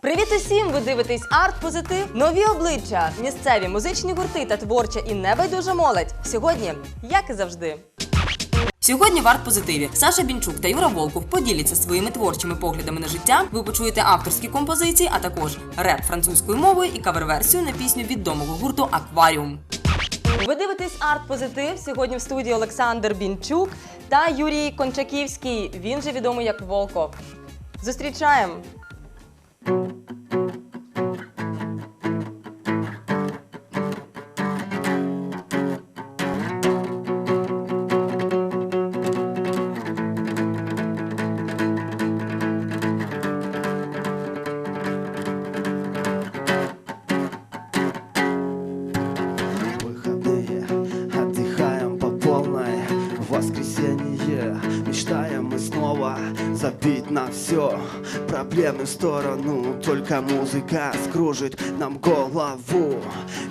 Привіт усім! Ви дивитесь арт позитив, нові обличчя, місцеві музичні гурти та творча і небайдужа молодь. Сьогодні, як і завжди. Сьогодні в арт-позитиві Саша Бінчук та Юра Волков поділяться своїми творчими поглядами на життя. Ви почуєте авторські композиції, а також реп французькою мовою і кавер-версію на пісню відомого гурту Акваріум. Ви дивитесь арт-позитив. Сьогодні в студії Олександр Бінчук та Юрій Кончаківський. Він же відомий як Волков. Зустрічаємо! Все проблемы в сторону Только музыка скружит нам голову.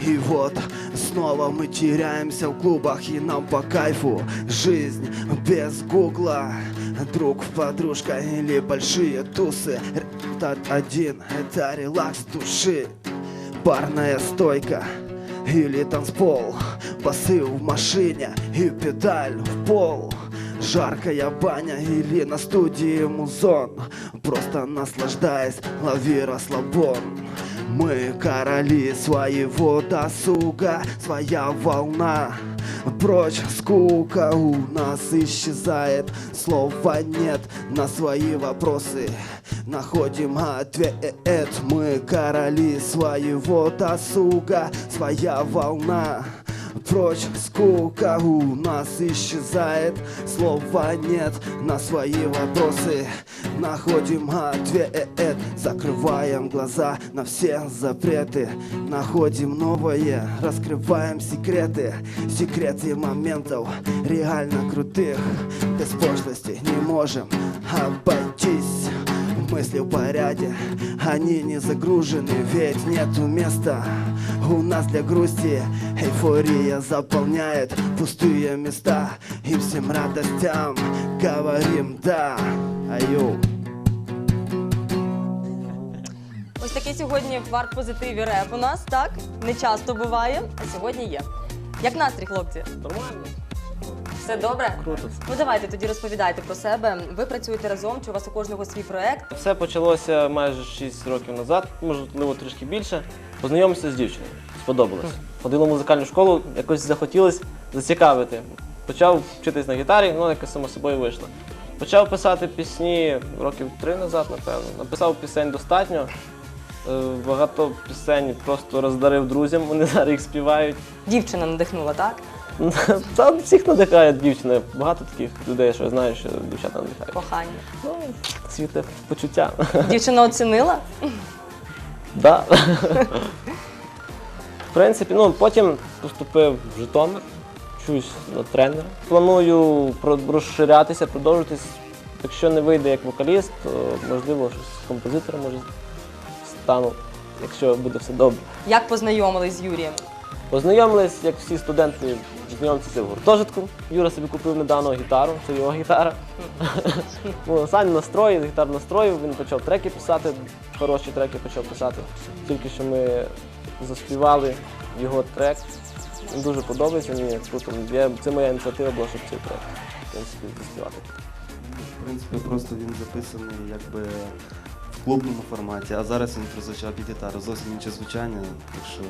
И вот снова мы теряемся в клубах И нам по кайфу. Жизнь без гугла. Друг, подружка или большие тусы. Результат один — это релакс души. Барная стойка или танцпол. Басы в машине и педаль в пол Жаркая баня или на студии музон. Просто наслаждаясь, лови расслабон. Мы короли своего досуга Своя волна. Прочь скука у нас исчезает. Слова нет на свои вопросы. Находим ответ. Мы короли своего досуга Своя волна Прочь скука у нас исчезает. Слова нет на свои вопросы. Находим ответ Закрываем глаза на все запреты. Находим новое, раскрываем секреты. Секреты моментов реально крутых. Без пошлости не можем обойтись Мысли в порядке, они не загружены Ведь нету места у нас для грусти Эйфория заполняет пустые места И всем радостям говорим да Аю. Ось такий сьогодні в арт-позитиві реп у нас, так? Не часто буває, а сьогодні є. Як настрій, хлопці? Нормально. Все добре? Круто. Ну давайте тоді розповідайте про себе. Ви працюєте разом, чи у вас у кожного свій проект? Все почалося майже 6 років назад, можливо, трішки більше. Познайомився з дівчиною. Сподобалось. Ходила в музикальну школу, якось захотілося зацікавити. Почав вчитись на гітарі, ну якось само собою вийшло. Почав писати пісні років три назад, напевно. Написав пісень достатньо. Е, Багато пісень просто роздарив друзям, вони зараз їх співають. Дівчина надихнула, так? Та всіх надихає дівчина. Багато таких людей, що я знаю, що дівчата надихають. Кохання. Ну, світе почуття. Дівчина оцінила? Да. В принципі, ну потім поступив в Житомир, вчусь на тренера. Планую розширятися, продовжитись. Якщо не вийде як вокаліст, то можливо щось з композитором може стану, якщо буде все добре. Як познайомились з Юрієм? Познайомились, як всі студенти, знайомитися в гуртожитку. Юра собі купив недавно гітару, це його гітара. Саня настроїв, гітар настроїв, він почав треки писати, хороші треки почав писати. Тільки що ми заспівали його трек. Він дуже подобається мені, круто. Я, це моя ініціатива була, щоб цей трек в принципі, заспівати. В принципі, просто він записаний якби в клубному форматі, а зараз він прозвучав під гітару. Зовсім інше звучання, так що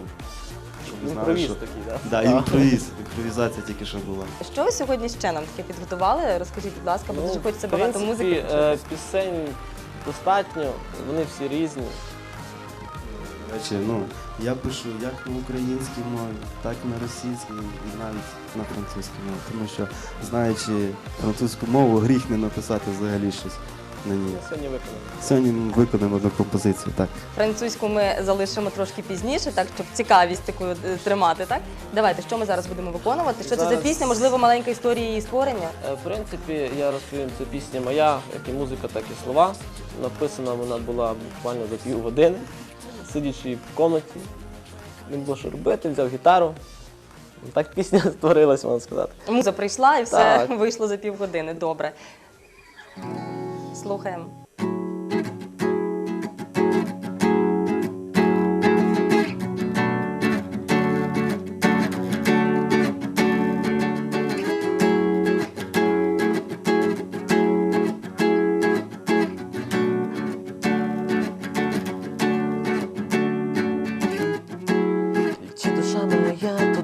Імпровіз що... такий, так? Да, імпровіз, імпровізація тільки що була. Що ви сьогодні ще нам таке підготували? Розкажіть, будь ласка, бо Ну, дуже хочеться в багато принципі, музики. е, почути. Пісень достатньо, вони всі різні. До речі, ну, я пишу як на українській мові, так і на російській і навіть на французькій мові. Тому що, знаючи французьку мову, гріх не написати взагалі щось на ній. Сьогодні виконано. Сьогодні ми виконаємо одну композицію, так. Французьку ми залишимо трошки пізніше, так щоб цікавість таку е, тримати. Так давайте, що ми зараз будемо виконувати? Що це за Зараз- пісня? Можливо, маленька історія її створення. Е, В принципі, я розповім, це пісня моя, як і музика, так і слова. Написана вона була буквально за пів години, сидячи в кімнаті. Не було що робити, взяв гітару. Так пісня створилась, можна сказати. Муза прийшла і все Так. вийшло за півгодини. Добре. Слухаємо.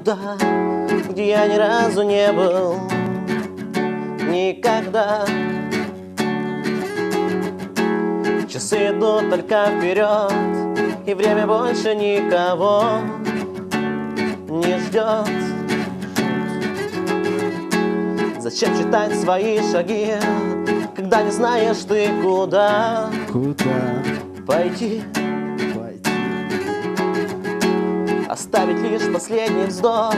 Туда, где я ни разу не был. Никогда. Часы идут только вперед, и время больше никого не ждет. Зачем читать свои шаги, когда не знаешь ты куда Куда пойти? пойти? Оставить лишь последний вздох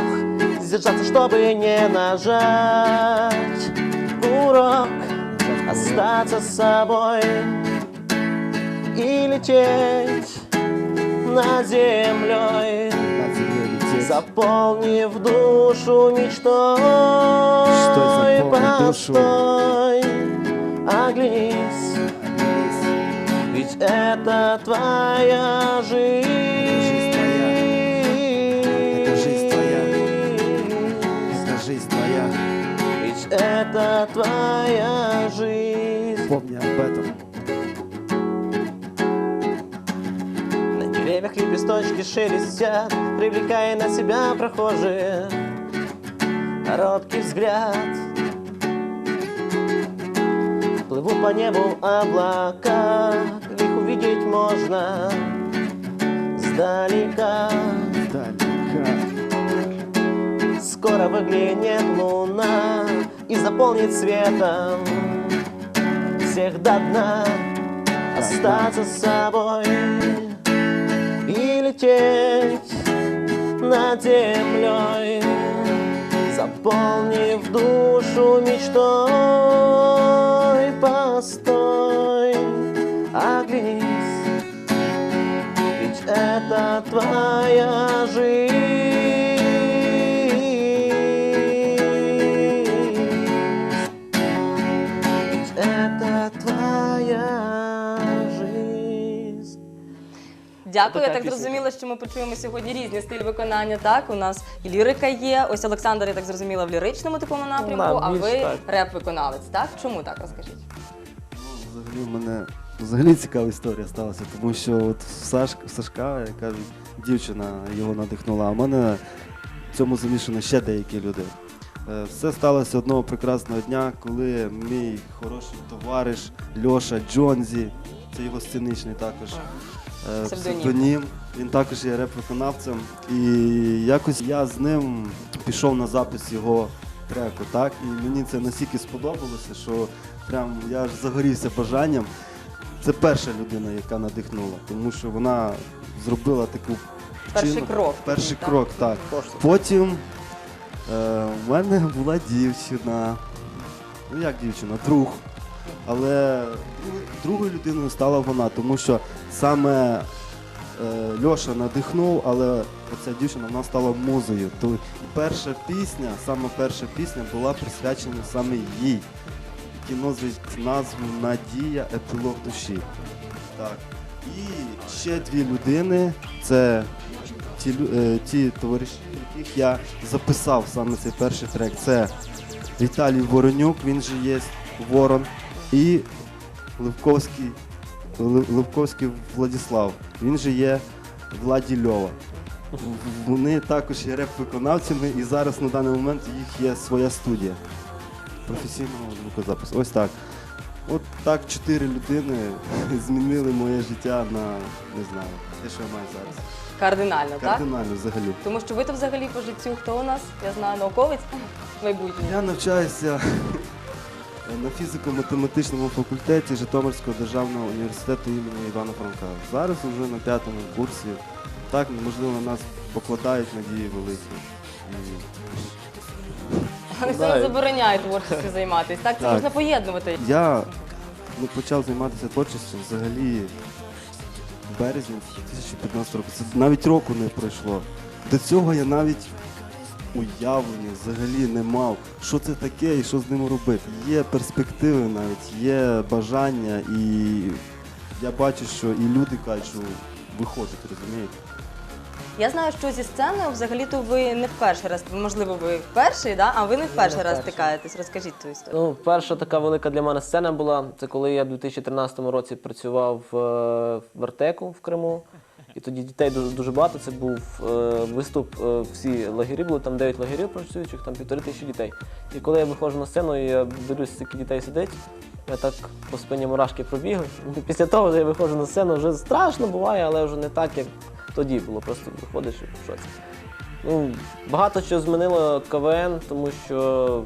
Сдержаться, чтобы не нажать Курок Остаться с собой И лететь над землей Над землей лететь. Заполнив душу мечтой Мечтой заполнить душу. Постой, оглянись Оглянись. Ведь это твоя жизнь Это жизнь твоя. Это жизнь твоя. Ведь это твоя жизнь Помни об этом. Деревьях лепесточки шелестят Привлекая на себя прохожие Короткий взгляд. Плывут по небу облака Их увидеть можно? Сдалека. Далека. Скоро выглянет луна И заполнит светом Всех до дна. Остаться с собой лететь над землей Заполнив душу мечтой. Постой, оглянись Ведь это твоя жизнь Дякую. Я так пісня. зрозуміла, що ми почуємо сьогодні різні стилі виконання. Так, у нас і лірика є. Ось Олександр, я так зрозуміла, в ліричному такому напрямку, Да, а ви так. реп-виконавець. Так? Чому так розкажіть? Ну, Взагалі в мене взагалі цікава історія сталася, тому що от Сашка, Сашка, як дівчина його надихнула, а в мене в цьому замішано ще деякі люди. Е, Все сталося одного прекрасного дня, коли мій хороший товариш Льоша Джонзі, це його сценичний також Псевдонім. псевдонім. Він також є реп-виконавцем. І якось я з ним пішов на запис його треку, так? І мені це настільки сподобалося, що прям я аж загорівся бажанням. Це перша людина, яка надихнула, тому що вона зробила таку Перший вчинок- крок Перший такий, так? крок, так. Поштовх. Потім е, в мене була дівчина. Ну як дівчина, друг. Але друг- другою людиною стала вона, тому що саме е, Льоша надихнув, але оця дівчина вона стала музою. То перша пісня, саме перша пісня була присвячена саме їй. Який носить назву Надія епілог душі. Так. І ще дві людини. Це ті, е, ті товариші, яких я записав саме цей перший трек. Це Віталій Воронюк, він же є Ворон, і Левковський, Лев- Левковський Владислав, він же є Владі Льова. Вони також є реп-виконавцями, і зараз на даний момент їх є своя студія професійного звукозапису. Ось так. От так чотири людини змінили моє життя на не знаю, те, що я маю зараз. Кардинально, так? Кардинально взагалі. Тому що ви то взагалі по життю хто у нас? Я знаю, науковець майбутній. Я навчаюся на фізико-математичному факультеті Житомирського державного університету імені Івана Франка. Зараз вже на п'ятому курсі. Так, можливо, на нас покладають надії великі. Да. не забороняє творчістю займатися. Так, це Так. можна поєднувати. Я ну, почав займатися творчістю взагалі в березні 2015 року. Це навіть року не пройшло. До цього я навіть уявлення взагалі не мав, що це таке і що з ним робити. Є перспективи навіть, є бажання, і я бачу, що і люди кажуть, що виходить, розумієте? Я знаю, що зі сценою взагалі-то ви не в перший раз, можливо, ви в перший, да? а ви не в перший раз перший. стикаєтесь. Розкажіть ту історію. Ну, перша така велика для мене сцена була. Це коли я в 2013 році працював е, в Артеку в Криму. І тоді дітей дуже, дуже багато. Це був е, виступ, е, всі лагері були, там 9 лагерів працюючих, там півтори тисячі дітей. І коли я виходжу на сцену, я дивлюсь, скільки дітей сидить, я так по спині мурашки пробігли. Після того вже я виходжу на сцену, вже страшно буває, але вже не так, як тоді було. Просто виходиш і в. Ну, багато що змінило КВН, тому що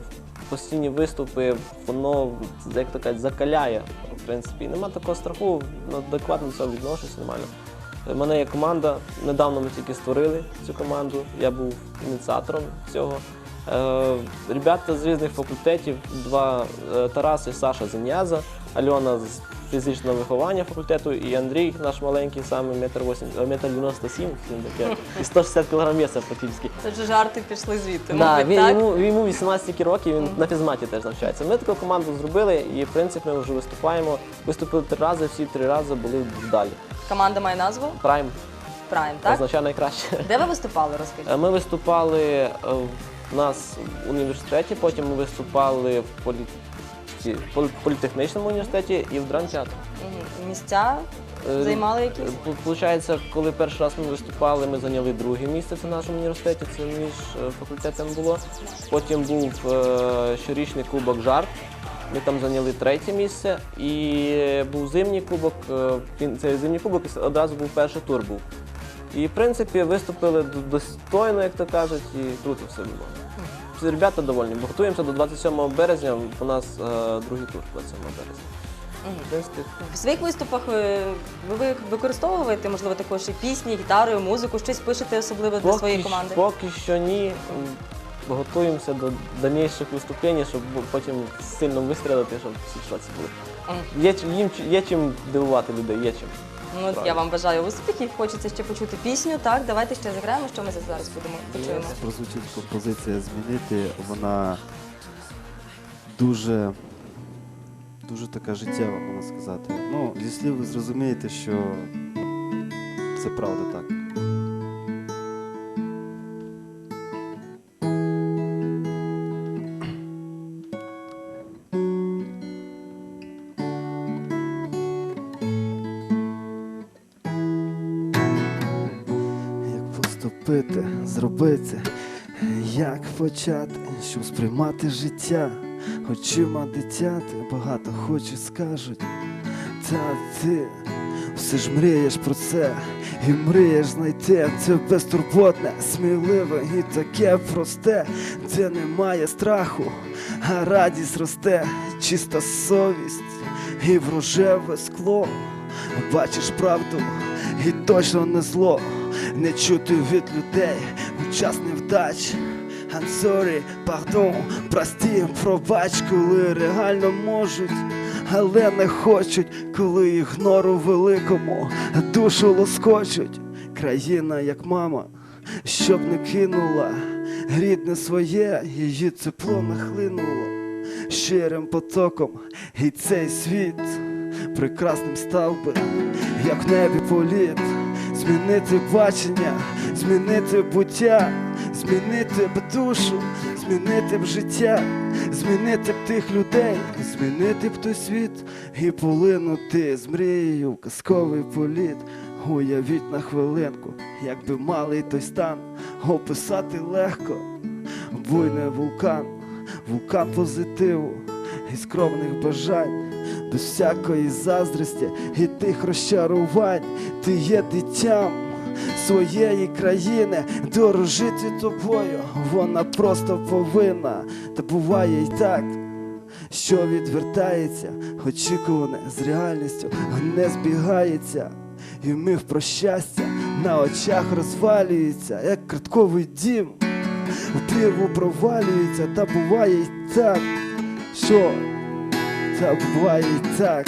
постійні виступи, воно, як то кажуть, закаляє. В принципі, нема такого страху, ну, адекватно до цього відношуся нормально. У мене є команда, недавно ми тільки створили цю команду, я був ініціатором цього. Е, ребята з різних факультетів, два е, Тарас і Саша Зеняза, Альона з фізичного виховання факультету і Андрій, наш маленький, саме метр вісім- е, 97 таке, і 160 кг м'яса практично. Це вже жарти пішли звідти. Да, мабуть, він, так? йому, йому 18 років, він на фізматі теж навчається. Ми таку команду зробили і, в принципі, ми вже виступаємо. Виступили три рази, всі три рази були вдалі. Команда має назву Прайм Prime, так? означає найкраще. Де ви виступали, розкажіть? Е, Ми виступали е, в нас в університеті, потім ми виступали в полі... ці- полі- політехнічному університеті і в драмтеатрі. Мгм. Місця Е, займали якісь? Е, пу- Получається, коли перший раз ми виступали, ми зайняли друге місце в нашому університеті, це між е, факультетами було. Потім був е, щорічний кубок жарт. Ми там зайняли третє місце. І був зимній кубок. е, цей зимній кубок одразу був перший тур був. І в принципі виступили достойно, як то кажуть, і круто все було. Всі Ребята довольні, бо готуємося до 27 березня. У нас е, другий тур 27 березня. В своїх виступах е, ви ви використовуєте, можливо, також і пісні, гітару, музику, щось пишете особливо для своєї команди? Поки що ні. Готуємося до дальніших виступлень, щоб потім сильно вистрілити, щоб всі шоці були. Є, чим- їм є чим дивувати людей, є чим. Ну, от я вам бажаю успіхів. Хочеться ще почути пісню. Так, давайте ще заграємо, що ми зараз будемо почуємо. Прозвучить композиція змінити, вона дуже, дуже така життєва, можна сказати. Ну, зі слів ви зрозумієте, що це правда так. Почати, щоб сприймати життя, очима дитяти, багато хочуть, скажуть, та ти все ж мрієш про це, і мрієш знайти це безтурботне, сміливе і таке просте, де немає страху, а радість росте, чиста совість і в скло. Бачиш правду і точно не зло, не чути від людей у невдач. I'm sorry, pardon, прості, пробач, коли реально можуть, але не хочуть, коли ігнору великому душу лоскочуть. Країна, як мама, щоб не кинула рідне своє, її тепло нахлинуло щирим потоком, і цей світ прекрасним став би, як в небі політ, змінити бачення, змінити буття, змінити б душу, змінити б життя, змінити б тих людей, змінити б той світ і полинути з мрією в казковий політ. Уявіть на хвилинку, якби малий той стан описати легко, буйний вулкан, вулкан позитиву і скромних бажань, без всякої заздрості і тих розчарувань, ти є дитям своєї країни, дорожити тобою, вона просто повинна, та буває й так. що відвертається, очікуване з реальністю не збігається. І міг про щастя на очах розвалюється, як картковий дім, в прірву провалюється, та буває й так, що та буває й так.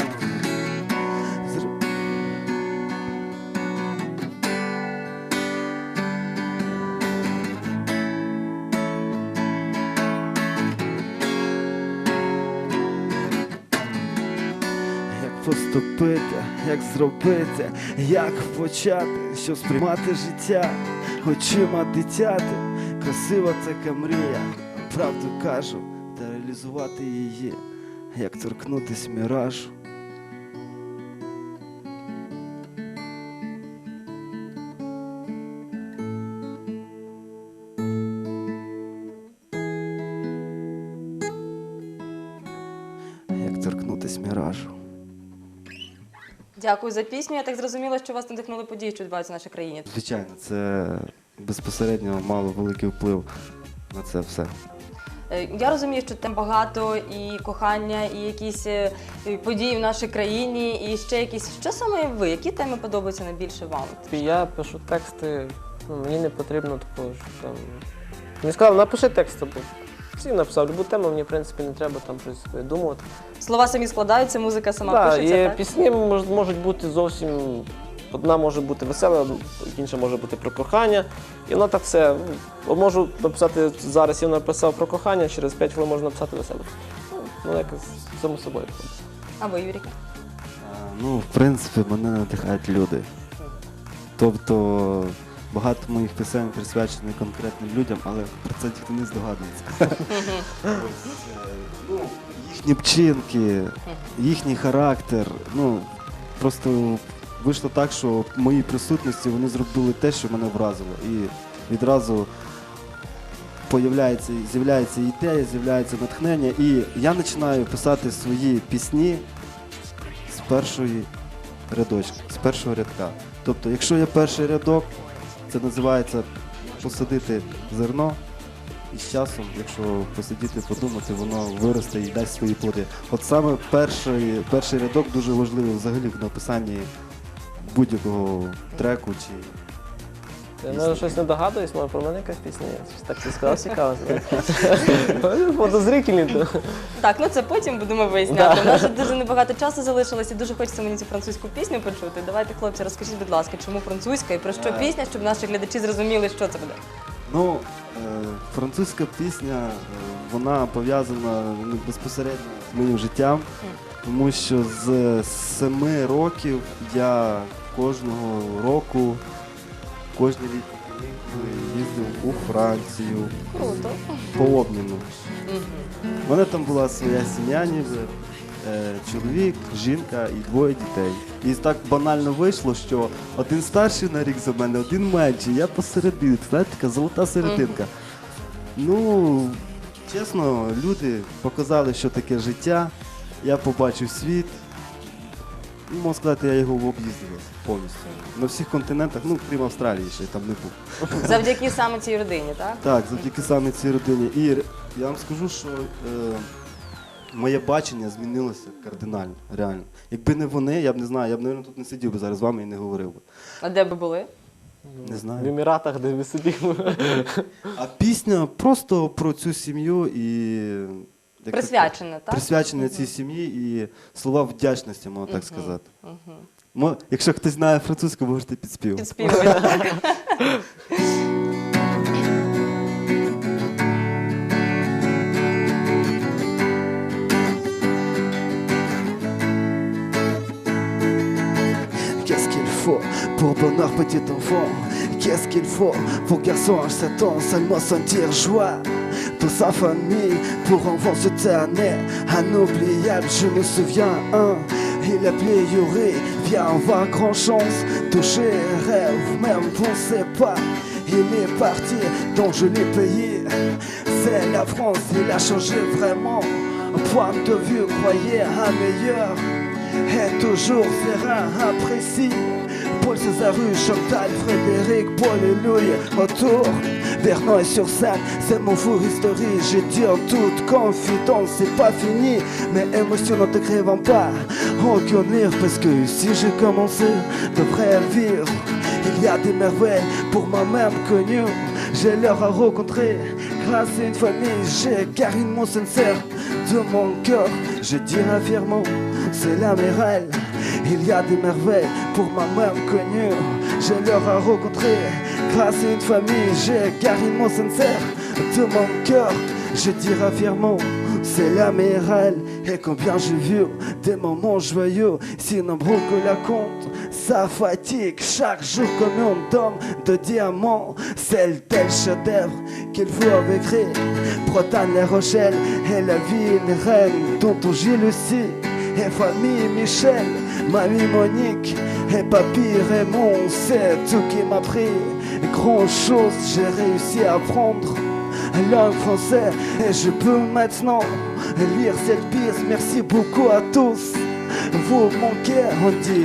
Поступити, як зробити, як почати, щоб сприймати життя очима дитяти, красива така мрія, правду кажу, та реалізувати її, як торкнутись міражу. Дякую за пісню. Я так зрозуміла, що вас надихнули події, що відбуваються в нашій країні. Звичайно, це безпосередньо мало великий вплив на це все. Е, Я розумію, що там багато і кохання, і якісь е, події в нашій країні, і ще якісь. Що саме ви? Які теми подобаються найбільше вам? Я пишу тексти, ну, мені не потрібно такого, що там. Мені сказали, напиши текст, бо всі написав, любу тему, мені в принципі не треба там щось видумувати. Слова самі складаються, музика сама Да, пишеться. і так? пісні мож- можуть бути зовсім. Одна може бути весела, інша може бути про кохання. І воно так все. ну, Можу написати зараз, я написав про кохання, через 5 хвилин можна написати веселе. Ну, якось само собою. виходить. А ви, Ну, в принципі, мене надихають люди. Тобто багато моїх пісень присвячені конкретним людям, але про це ніхто не здогадується. Ось, е, ну, їхні вчинки, їхній характер. Ну, просто вийшло так, що в моїй присутності вони зробили те, що мене вразило. І відразу появляється, з'являється ідея, з'являється натхнення. І я починаю писати свої пісні з першої рядочки, з першого рядка. Тобто, якщо є перший рядок, це називається посадити зерно, і з часом, якщо посидіти, подумати, воно виросте і дасть свої плоди. От саме перший, перший рядок дуже важливий взагалі в написанні будь-якого треку чи Я може щось не догадуюсь, може про мене якась пісня є. Щось Так ти сказав цікаво. Подозрительні. Так, ну це потім будемо виясняти. У нас ще дуже небагато часу залишилось і дуже хочеться мені цю французьку пісню почути. Давайте, хлопці, розкажіть, будь ласка, чому французька і про що Е. пісня, щоб наші глядачі зрозуміли, що це буде. Ну, е, французька пісня, е, вона пов'язана ну, безпосередньо з моїм життям, тому що з семи років я кожного року, кожні літні їздив у Францію Круто. по обміну. У мене там була своя сім'я, ніби е, чоловік, жінка і двоє дітей. І так банально вийшло, що один старший на рік за мене, один менший, я посередині. Знаєте, така золота серединка. Ну, чесно, люди показали, що таке життя. Я побачив світ. Ну, Можна сказати, я його об'їздив повністю. На всіх континентах, ну крім Австралії, ще я там не був. Завдяки саме цій родині, так? Так, завдяки саме цій родині. І я вам скажу, що е, моє бачення змінилося кардинально, реально. Якби не вони, я б не знаю, я б, мабуть, тут не сидів би зараз з вами і не говорив би. А де ви були? Не В знаю. Еміратах, де ви сиділи. А пісня просто про цю сім'ю і. Як Присвячена, так? Присвячена цій сім'ї і слова вдячності, можна так сказати. Мо- Якщо хтось знає французьку, можете підспівати. Підспівуєте, так? Qu'est-ce qu'il faut pour bonheur petit enfant Qu'est-ce qu'il faut pour garçon à 7 ans seulement sentir joie Dans sa famille pour enfants cette année. Inoubliable je me souviens hein, Il appelait Yuri Viens avoir grand chance Toucher rêve même pensez pas. Il est parti donc je l'ai payé. C'est la France il a changé vraiment. Point de vue croyez un meilleur est toujours serein, imprécis. Paul Césarus, Chantal, Frédéric, Paul et Louis Autour, Vernoy-sur-Seine, c'est mon fou historique Je dis en toute confidence, c'est pas fini Mes émotions ne te crèvent pas Aucun rire, parce que si j'ai commencé Devrais vivre il y a des merveilles pour moi-même connues. J'ai l'heure à rencontrer grâce à une famille. J'ai Karine, mon sincère de mon cœur. Je dirais fièrement, c'est la. Il y a des merveilles pour moi-même connues. J'ai l'heure à rencontrer grâce à une famille. J'ai mon sincère de mon cœur. Je dirais fièrement, c'est la mérelle. Et combien j'ai vu des moments joyeux, si nombreux que la compte. Ça fatigue chaque jour comme un dôme de diamants. C'est le tel chef-d'œuvre qu'il faut écrire. Bretagne, Les Rochelle et la ville reine dont on aussi. Et famille Michel, mamie Monique et papy Raymond, c'est tout qui m'a pris. Grand chose, j'ai réussi à apprendre langue française et je peux maintenant lire cette pièce. Merci beaucoup à tous. Vous manquez,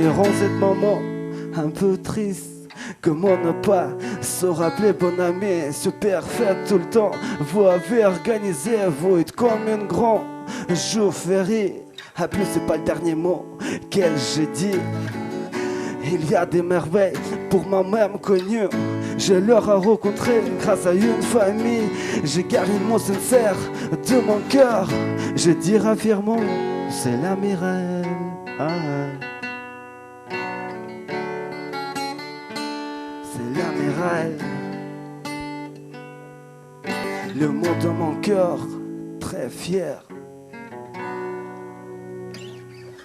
en ce moment un peu triste. Comment ne pas se rappeler, bon ami, super fait tout le temps. Vous avez organisé, vous êtes comme un grand jour férié. À plus, c'est pas le dernier mot qu'elle j'ai dit. Il y a des merveilles pour moi-même connues. Je leur ai rencontré grâce à une famille. J'ai gardé mon sincère de mon cœur. Je dirais fièrement, c'est la. Ah. C'est la. Le mot de mon cœur, très fier.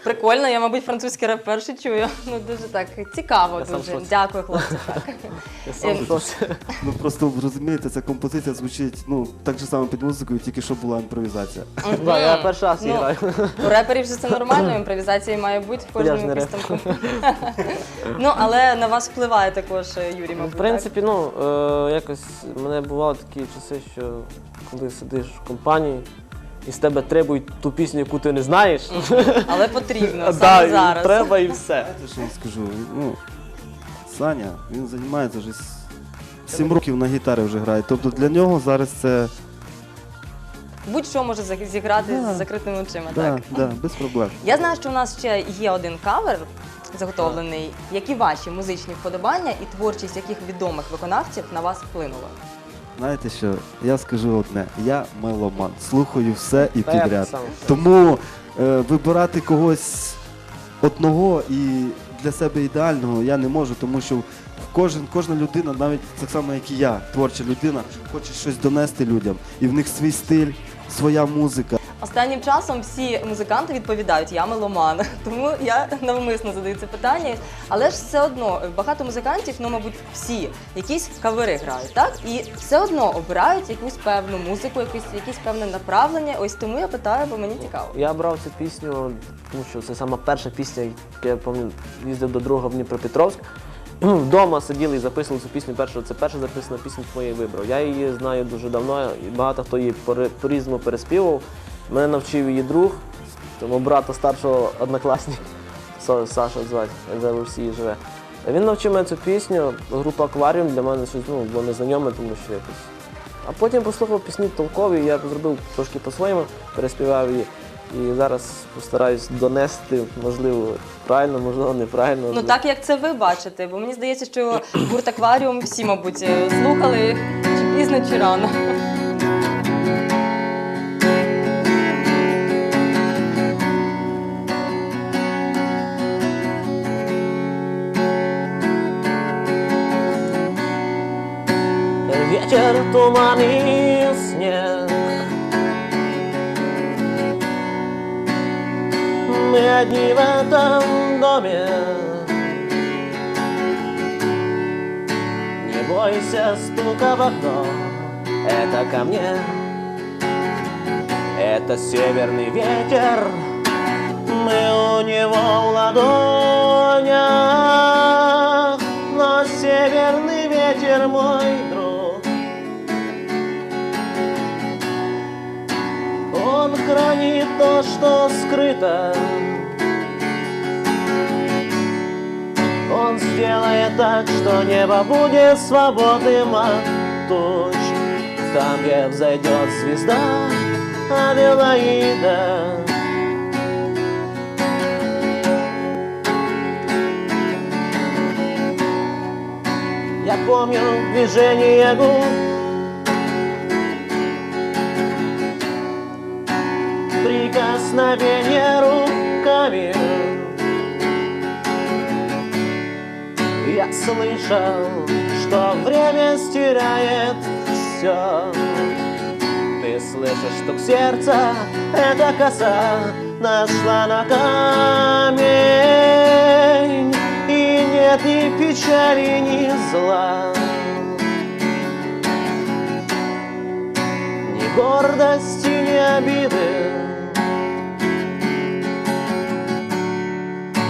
Прикольно, я, мабуть, французький реп перший чую. Ну дуже так цікаво. Я сам дуже. шоці. Дякую, хлопці. Так. Я сам в шоці. Ну просто розумієте, ця композиція звучить ну так же само під музикою, тільки що була імпровізація. Да, я перший раз Ну, її граю. У реперів же це нормально, імпровізація має бути в кожному якийсь там комп- Ну, але на вас впливає також е, Юрій, Ну, мабуть. В принципі, ну е, якось мене бували такі часи, що коли сидиш в компанії і з тебе требують ту пісню, яку ти не знаєш. Але потрібно Да, саме і зараз. Треба і все. Знаєте, що я скажу? Ну, Саня, він займається вже 7 років на гітарі вже грає. Тобто для нього зараз це Будь-що може заг- зіграти Да. з закритими очима. да, Так. да, без проблем. Я знаю, що у нас ще є один кавер заготовлений. Які ваші музичні вподобання і творчість яких відомих виконавців на вас вплинула? Знаєте що, я скажу одне, я меломан, слухаю все і Та я підряд. само. Тому е, вибирати когось одного і для себе ідеального я не можу, тому що кожен, кожна людина, навіть так само, як і я, творча людина, хоче щось донести людям. І в них свій стиль, своя музика. Останнім часом всі музиканти відповідають я меломан, тому я навмисно задаю це питання. Але ж все одно багато музикантів, ну мабуть, всі якісь кавери грають, так і все одно обирають якусь певну музику, якусь якесь певне направлення. Ось тому я питаю, бо мені цікаво. Я брав цю пісню, тому що це сама перша пісня, яку я пам'ятаю, їздив до друга в Дніпропетровськ. Вдома сиділи і записували цю пісню першу. Це перша записана пісня, яку я вибрав. Я її знаю дуже давно, і багато хто її по-різному переспівав. Мене навчив її друг, тому брата старшого однокласник, Са- Саша звати, він в Росії живе. Він навчив мене цю пісню, група акваріум для мене щось ну, було незнайоме, тому що якось. А потім послухав пісні толкові, я зробив трошки по-своєму, переспівав її. І зараз постараюсь донести, можливо, правильно, можливо, неправильно. Ну так як це ви бачите, бо мені здається, що гурт акваріум всі, мабуть, е, слухали чи пізно, чи рано. Ветер, туман и снег. Мы одни в этом доме. Не бойся стука в окно. Это ко мне. Это северный ветер. Мы у него в ладонях. Но северный ветер мой хранит то, что скрыто Он сделает так, что небо будет свободным от туч. Там, где взойдет звезда Аделаида. Я помню движение губ Прикосновение руками. Я слышал, что время стирает все Ты слышишь стук сердца, эта коса Нашла на камень. И нет ни печали, ни зла. Ни гордости, ни обиды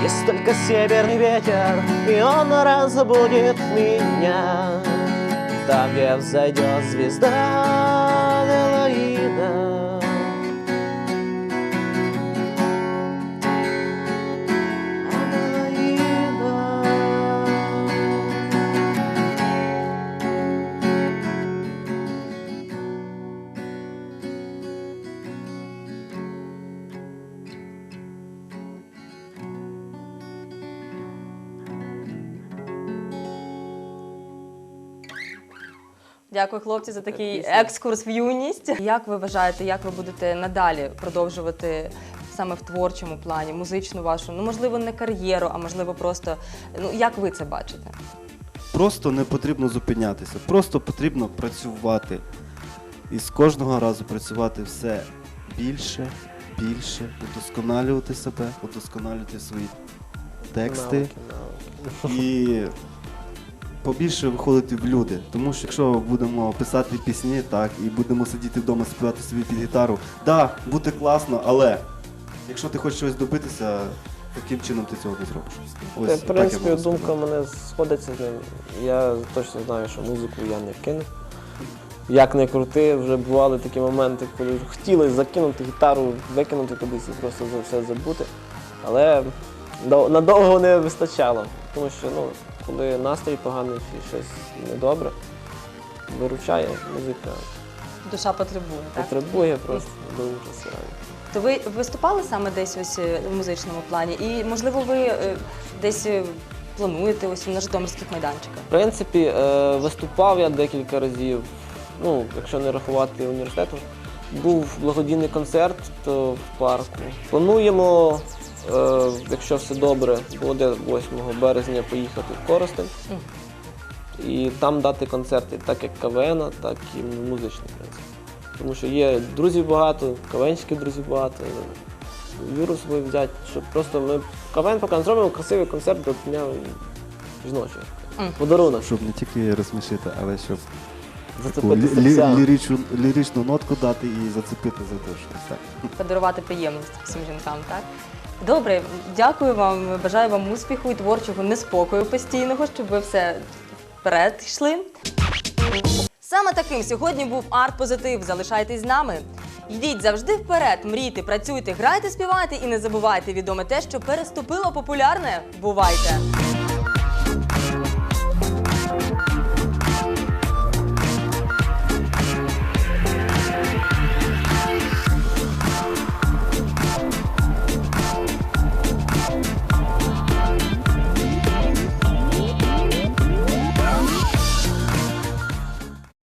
Есть только северный ветер, и он разбудит меня. Там, где взойдет звезда Аделаида Дякую, хлопці, за такий екскурс в юність. Як ви вважаєте, як ви будете надалі продовжувати саме в творчому плані, музичну вашу, ну можливо, не кар'єру, а можливо, просто ну як ви це бачите? Просто не потрібно зупинятися, просто потрібно працювати. І з кожного разу працювати все більше, більше, удосконалювати себе, удосконалювати свої тексти і побільше виходити в люди. Тому що якщо будемо писати пісні, так, і будемо сидіти вдома співати собі під гітару, да, буде класно, але якщо ти хочеш щось добитися, таким чином ти цього не зробиш. Ось так В я принципі, можу думка сказати. мене сходиться з ним. Я точно знаю, що музику я не кину. Як не крути, вже бували такі моменти, коли хотіли закинути гітару, викинути кудись і просто за все забути. Але надовго не вистачало. Тому що ну, коли настрій поганий чи щось недобре, виручає музика, Душа потребує, так? потребує просто до ужасу. То ви виступали саме десь ось е, в музичному плані, і можливо, ви е, десь е, плануєте ось на житомирських майданчиках? В принципі, виступав я декілька разів. Ну, якщо не рахувати університету, був благодійний концерт то в парку. Плануємо, якщо все добре, буде 8 березня поїхати в Коростень і там дати концерти, так як КВН, так і музичний в принципі. Тому що є друзів багато, КВНських друзів багато. Віру собою взяти, щоб просто ми КВН поки зробимо красивий концерт до дня жіночого. Подарунок. Щоб не тільки розсмішити, але щоб таку Зацепити лі- лі- серця. ліричну, нотку дати і зацепити за душу. Так. Подарувати приємність всім жінкам, так? Добре, дякую вам, бажаю вам успіху і творчого неспокою постійного, щоб ви все вперед йшли. Саме таким сьогодні був арт-позитив. Залишайтесь з нами. Йдіть завжди вперед, мрійте, працюйте, грайте, співайте і не забувайте відоме те, що переступило популярне. Бувайте!